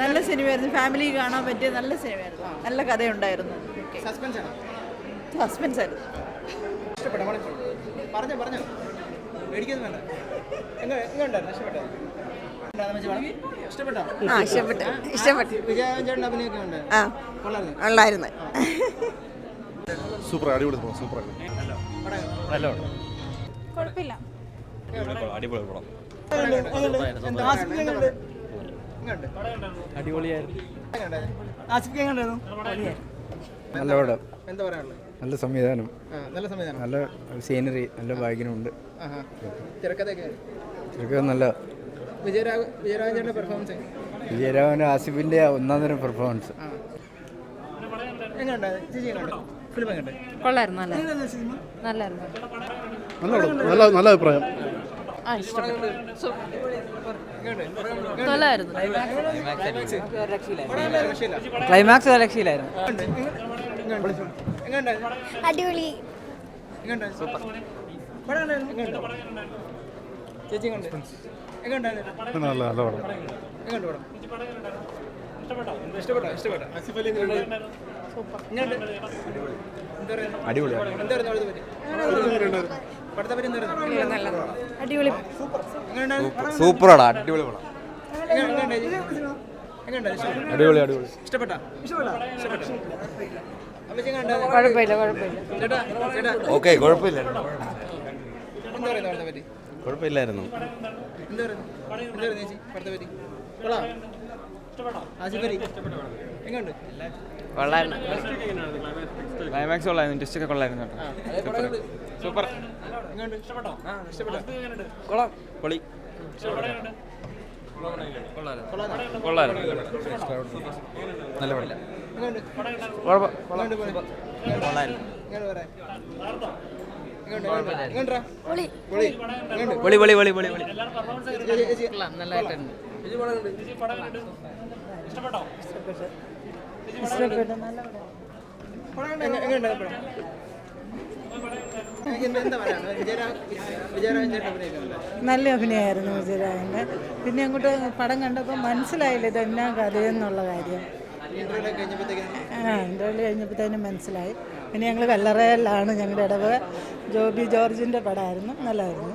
നല്ല സിനിമയായിരുന്നു. ഫാമിലി കാണാൻ പറ്റിയ നല്ല സിനിമയായിരുന്നു. നല്ല കഥയുണ്ടായിരുന്നു. സസ്പെൻസ് സസ്പെൻസ് ആയിരുന്നു. പറഞ്ഞോ പറഞ്ഞോ. സൂപ്പർ അടിപൊളി സൂപ്പർ. കുഴപ്പമില്ല. അടിപൊളി പടം എന്താ ആസിഫിക്ക് എങ്ങനെയുണ്ട് എങ്ങനെയുണ്ട് അടിപൊളിയായിരുന്നു. എങ്ങനെയുണ്ടായിരുന്നു നല്ല പടം. എന്താ പറയാനുള്ളത്? നല്ല സംവിധാനം. നല്ല സംവിധാനം. നല്ല സീനറി നല്ല ബാഗിനുണ്ട് തിരക്കഥ നല്ല. വിജയരാഘ വിജയരാഘവൻ ചേട്ടന്റെ പെർഫോമൻസ് വിജയരാഘവൻ ആസിഫിന്റെ ഒന്നാം തരം പെർഫോമൻസ് കൊള്ളായിരുന്നു നല്ല നല്ല അഭിപ്രായം. ആ ഇഷ്ടപ്പെട്ടു. നല്ലതായിരുന്നു ക്ലൈമാക്സ് രക്ഷയിലായിരുന്നു അടിപൊളി. സൂപ്പർ. ചേച്ചി നല്ല നല്ല പടം അടിപൊളിയാണ് അടിപൊളി സൂപ്പറാണ്. അടിപൊളി പടം. അടിപൊളി അടിപൊളി. ഇഷ്ടപ്പെട്ടോ? കുഴപ്പമില്ല കുഴപ്പമില്ല. ഓക്കെ കുഴപ്പമില്ല. കുഴപ്പമില്ലായിരുന്നു. എന്താ പറയുന്നത് എന്താ പറയുന്നത് ചേച്ചി പടത്തെ പറ്റി കൊള്ളാം. എങ്ങനെയുണ്ട് കൊള്ളായിരുന്നു ക്ലൈമാക്സ് കൊള്ളായിരുന്നു. ടെസ്റ്റ് ഒക്കെ കൊള്ളായിരുന്നു. സൂപ്പർ എങ്ങനെയുണ്ട് ഇഷ്ടപ്പെട്ടോ? ഇഷ്ടപ്പെട്ടോ. കൊള്ളാം. പൊളി. നല്ല എങ്ങനെയുണ്ടാ പൊളി. പൊളി. പൊളി പൊളി പൊളി. നല്ലതായിട്ടുണ്ട്. അഭിനയിക്കുന്നുണ്ട് നല്ല അഭിനയമായിരുന്നു വിജയരാജന്റെ പിന്നെ അങ്ങോട്ട് പടം കണ്ടപ്പോൾ മനസ്സിലായില്ല ഇതെന്നാ കഥയെന്നുള്ള കാര്യം. ആ ഇന്റർവ്യൂ കഴിഞ്ഞപ്പോഴത്തേനും മനസ്സിലായി. പിന്നെ ഞങ്ങൾ കല്ലറയിലാണ് ഞങ്ങളുടെ ഇടവക ജോബി ജോർജിന്റെ പടമായിരുന്നു. നല്ലതായിരുന്നു.